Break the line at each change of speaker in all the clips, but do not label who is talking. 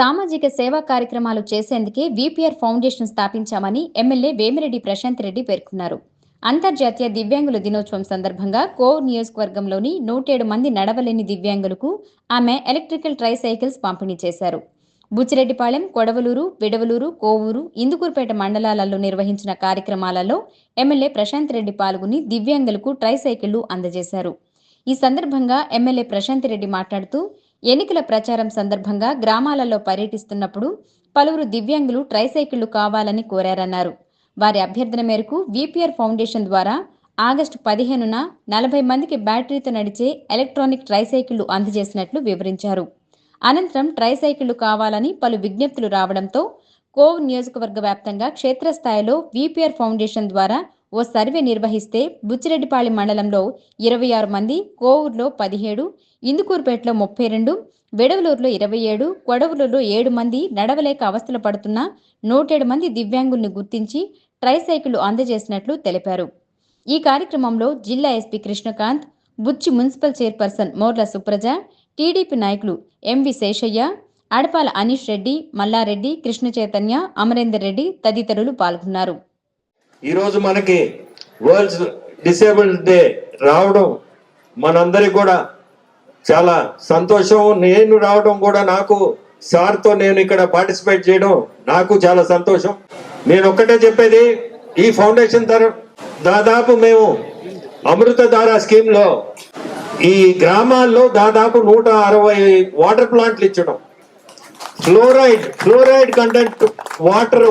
సామాజిక సేవా కార్యక్రమాలు చేసేందుకే విపిఆర్ ఫౌండేషన్ స్థాపించామని ఎమ్మెల్యే వేమిరెడ్డి ప్రశాంత్ రెడ్డి పేర్కొన్నారు. అంతర్జాతీయ దివ్యాంగుల దినోత్సవం సందర్భంగా కో నియోజకవర్గంలోని నూటేడు మంది నడవలేని దివ్యాంగులకు ఆమె ఎలక్ట్రికల్ ట్రై సైకిల్స్ పంపిణీ చేశారు. బుచ్చిరెడ్డిపాళెం కొడవలూరు విడవలూరు కోవూరు ఇందుకూరుపేట మండలాలలో నిర్వహించిన కార్యక్రమాలలో ఎమ్మెల్యే ప్రశాంత్ రెడ్డి పాల్గొని దివ్యాంగులకు ట్రై సైకిళ్ళు అందజేశారు. ఈ సందర్భంగా ఎమ్మెల్యే ప్రశాంత్ రెడ్డి మాట్లాడుతూ ఎన్నికల ప్రచారం సందర్భంగా గ్రామాలలో పర్యటిస్తున్నప్పుడు పలువురు దివ్యాంగులు ట్రైసైకిళ్ళు కావాలని కోరారన్నారు. వారి అభ్యర్థన మేరకు విపిఆర్ ఫౌండేషన్ ద్వారా ఆగస్టు పదిహేనున నలభై మందికి బ్యాటరీతో నడిచే ఎలక్ట్రానిక్ ట్రైసైకిళ్ళు అందజేసినట్లు వివరించారు. అనంతరం ట్రైసైకిళ్ళు కావాలని పలు విజ్ఞప్తులు రావడంతో కోవ్ నియోజకవర్గ వ్యాప్తంగా క్షేత్రస్థాయిలో విపిఆర్ ఫౌండేషన్ ద్వారా ఓ సర్వే నిర్వహిస్తే బుచ్చిరెడ్డిపాళెం మండలంలో ఇరవై ఆరు మంది కోవూరులో పదిహేడు ఇందుకూరుపేటలో ముప్పై రెండు వెడవలూరులో ఇరవై ఏడు కొడవలూరులో ఏడు మంది నడవలేక అవస్థలు పడుతున్న నూటేడు మంది దివ్యాంగుల్ని గుర్తించి ట్రైసైకిళ్ళు అందజేసినట్లు తెలిపారు. ఈ కార్యక్రమంలో జిల్లా SP Krishnakanth Buchi municipal chairperson Morla Supraja TDP నాయకులు ఎంవి శేషయ్య అడపాల అనీష్ రెడ్డి మల్లారెడ్డి కృష్ణ చైతన్య అమరేందర్ రెడ్డి తదితరులు పాల్గొన్నారు.
ఈరోజు మనకి వరల్డ్ డిసేబుల్డ్ డే రావడం మనందరికి కూడా చాలా సంతోషం. నేను రావడం కూడా నాకు సార్తో నేను ఇక్కడ పార్టిసిపేట్ చేయడం నాకు చాలా సంతోషం. నేను ఒక్కటే చెప్పేది ఈ ఫౌండేషన్ తర దాదాపు మేము అమృతధార స్కీమ్లో ఈ గ్రామాల్లో దాదాపు నూట అరవై వాటర్ ప్లాంట్లు ఇచ్చడం. ఫ్లోరైడ్ ఫ్లోరైడ్ కంటెంట్ వాటర్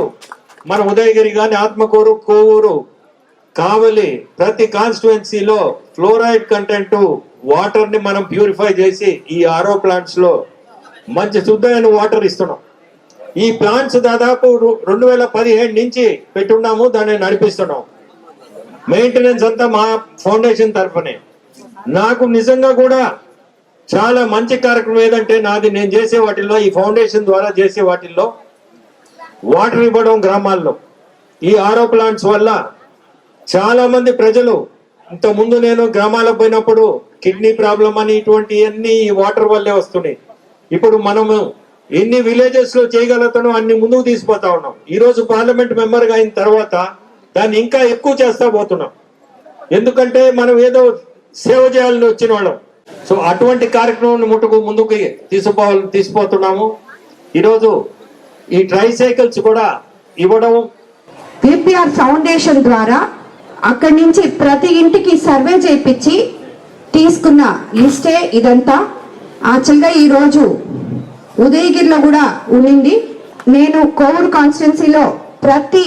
మన ఉదయగిరి కానీ ఆత్మకూరు కోవూరు కావలి ప్రతి కాన్స్టిట్యుయెన్సీలో ఫ్లోరైడ్ కంటెంట్ వాటర్ని మనం ప్యూరిఫై చేసి ఈ ఆరో ప్లాంట్స్లో మంచి శుద్ధమైన వాటర్ ఇస్తున్నాం. ఈ ప్లాంట్స్ దాదాపు రెండు వేల పదిహేడు నుంచి పెట్టున్నాము దాన్ని నడిపిస్తున్నాం. మెయింటెనెన్స్ అంతా మా ఫౌండేషన్ తరఫునే. నాకు నిజంగా కూడా చాలా మంచి కార్యక్రమం ఏదంటే నాది నేను చేసే వాటిల్లో ఈ ఫౌండేషన్ ద్వారా చేసే వాటిల్లో వాటర్ ఇవ్వడం గ్రామాల్లో. ఈ ఆరో ప్లాంట్స్ వల్ల చాలా మంది ప్రజలు ఇంత ముందు నేను గ్రామాలకు పోయినప్పుడు కిడ్నీ ప్రాబ్లం అని ఇటువంటి అన్ని వాటర్ వల్లే వస్తున్నాయి. ఇప్పుడు మనము ఎన్ని విలేజెస్లో చేయగలుగుతానో అన్ని ముందుకు తీసుకుపోతా ఉన్నాం. ఈ రోజు పార్లమెంట్ మెంబర్గా అయిన తర్వాత దాన్ని ఇంకా ఎక్కువ చేస్తా పోతున్నాం. ఎందుకంటే మనం ఏదో సేవ చేయాలని వచ్చిన వాళ్ళం. సో అటువంటి కార్యక్రమం ముట్టుకు ముందుకు తీసుకుపోవాలి తీసుకుపోతున్నాము. ఈరోజు ఈ ట్రైసైకిల్స్ కూడా ఇవ్వడం.
పిపిఆర్ ఫౌండేషన్ ద్వారా అక్కడి నుంచి ప్రతి ఇంటికి సర్వే చేయించి తీసుకున్న లిస్టే ఇదంతా. యాక్చువల్గా ఈరోజు ఉదయగిరిలో కూడా ఉండింది. నేను కోవూరు కాన్స్టిట్యున్సీలో ప్రతి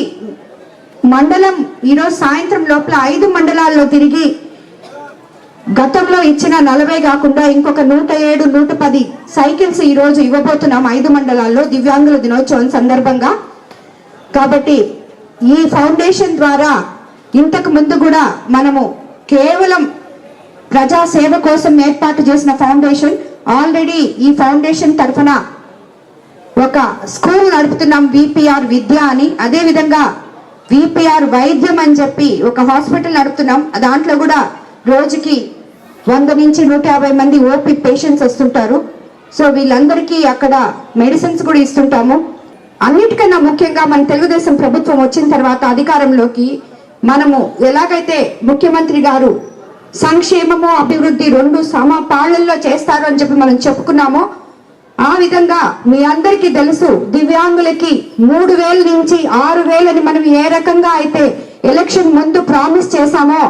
మండలం ఈరోజు సాయంత్రం లోపల ఐదు మండలాల్లో తిరిగి గతంలో ఇచ్చిన నలభై కాకుండా ఇంకొక నూట ఏడు నూట పది సైకిల్స్ ఈరోజు ఇవ్వబోతున్నాం ఐదు మండలాల్లో దివ్యాంగుల దినోత్సవం సందర్భంగా. కాబట్టి ఈ ఫౌండేషన్ ద్వారా ఇంతకు ముందు కూడా మనము కేవలం ప్రజా సేవ కోసం ఏర్పాటు చేసిన ఫౌండేషన్ ఆల్రెడీ ఈ ఫౌండేషన్ తరఫున ఒక స్కూల్ నడుపుతున్నాం విపిఆర్ విద్య అని. అదే విధంగా విపిఆర్ వైద్యం అని చెప్పి ఒక హాస్పిటల్ నడుపుతున్నాం. దాంట్లో కూడా రోజుకి వంద నుంచి నూట యాభై మంది ఓపీ పేషెంట్స్ వస్తుంటారు. సో వీళ్ళందరికీ అక్కడ మెడిసిన్స్ కూడా ఇస్తుంటాము. అన్నిటికన్నా ముఖ్యంగా మన తెలుగుదేశం ప్రభుత్వం వచ్చిన తర్వాత అధికారంలోకి మనము ఎలాగైతే ముఖ్యమంత్రి గారు సంక్షేమము అభివృద్ధి రెండు సమపాళల్లో చేస్తారు అని చెప్పి మనం చెప్పుకున్నాము. ఆ విధంగా మీ అందరికీ తెలుసు దివ్యాంగులకి మూడు వేల నుంచి ఆరు వేలని మనం ఏ రకంగా అయితే ఎలక్షన్ ముందు ప్రామిస్ చేశామో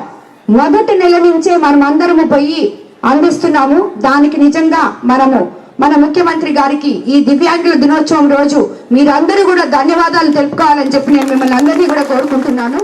మొదటి నెల నుంచే మనం అందరము పోయి అందిస్తున్నాము. దానికి నిజంగా మనము మన ముఖ్యమంత్రి గారికి ఈ దివ్యాంగుల దినోత్సవం రోజు మీరందరూ కూడా ధన్యవాదాలు తెలుపుకోవాలని చెప్పి నేను మిమ్మల్ని అందరినీ కూడా కోరుకుంటున్నాను.